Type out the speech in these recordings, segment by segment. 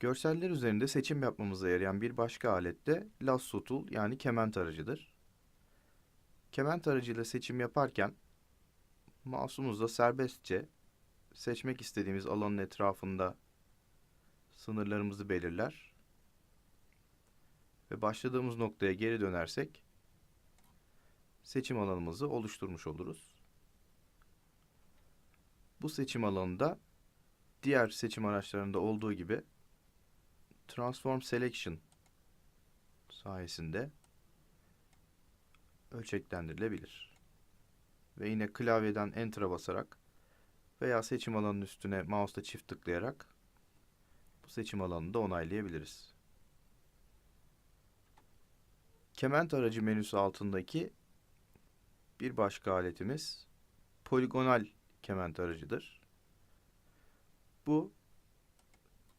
Görseller üzerinde seçim yapmamıza yarayan bir başka alet de lasso tool yani kement aracıdır. Kement aracıyla seçim yaparken mouse'umuzla serbestçe seçmek istediğimiz alanın etrafında sınırlarımızı belirler ve başladığımız noktaya geri dönersek seçim alanımızı oluşturmuş oluruz. Bu seçim alanında diğer seçim araçlarında olduğu gibi Transform Selection sayesinde ölçeklendirilebilir. Ve yine klavyeden Enter'a basarak veya seçim alanının üstüne mouse'la çift tıklayarak bu seçim alanını da onaylayabiliriz. Kement aracı menüsü altındaki bir başka aletimiz poligonal kement aracıdır. Bu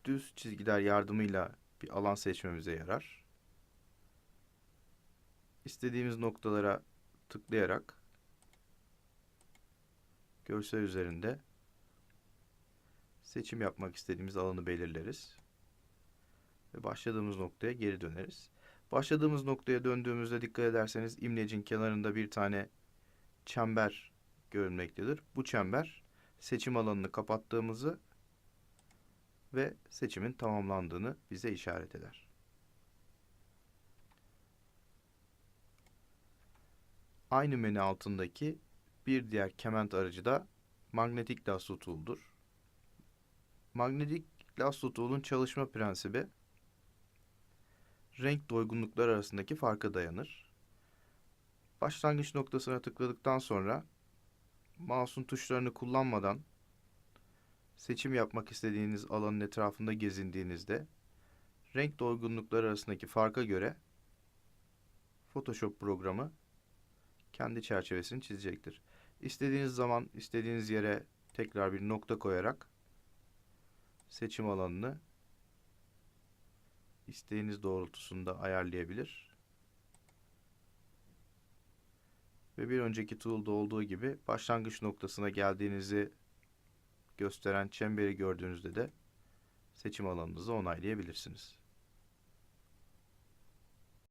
düz çizgiler yardımıyla bir alan seçmemize yarar. İstediğimiz noktalara tıklayarak görsel üzerinde seçim yapmak istediğimiz alanı belirleriz. Ve başladığımız noktaya geri döneriz. Başladığımız noktaya döndüğümüzde dikkat ederseniz imlecin kenarında bir tane çember görünmektedir. Bu çember seçim alanını kapattığımızı ve seçimin tamamlandığını bize işaret eder. Aynı menü altındaki bir diğer kement aracı da magnetik lasso tool'dur. Magnetik lasso tool'un çalışma prensibi renk doygunluklar arasındaki farka dayanır. Başlangıç noktasına tıkladıktan sonra mouse'un tuşlarını kullanmadan seçim yapmak istediğiniz alanın etrafında gezindiğinizde renk doygunlukları arasındaki farka göre Photoshop programı kendi çerçevesini çizecektir. İstediğiniz zaman istediğiniz yere tekrar bir nokta koyarak seçim alanını isteğiniz doğrultusunda ayarlayabilir. Ve bir önceki tool'da olduğu gibi başlangıç noktasına geldiğinizi gösteren çemberi gördüğünüzde de seçim alanınızı onaylayabilirsiniz.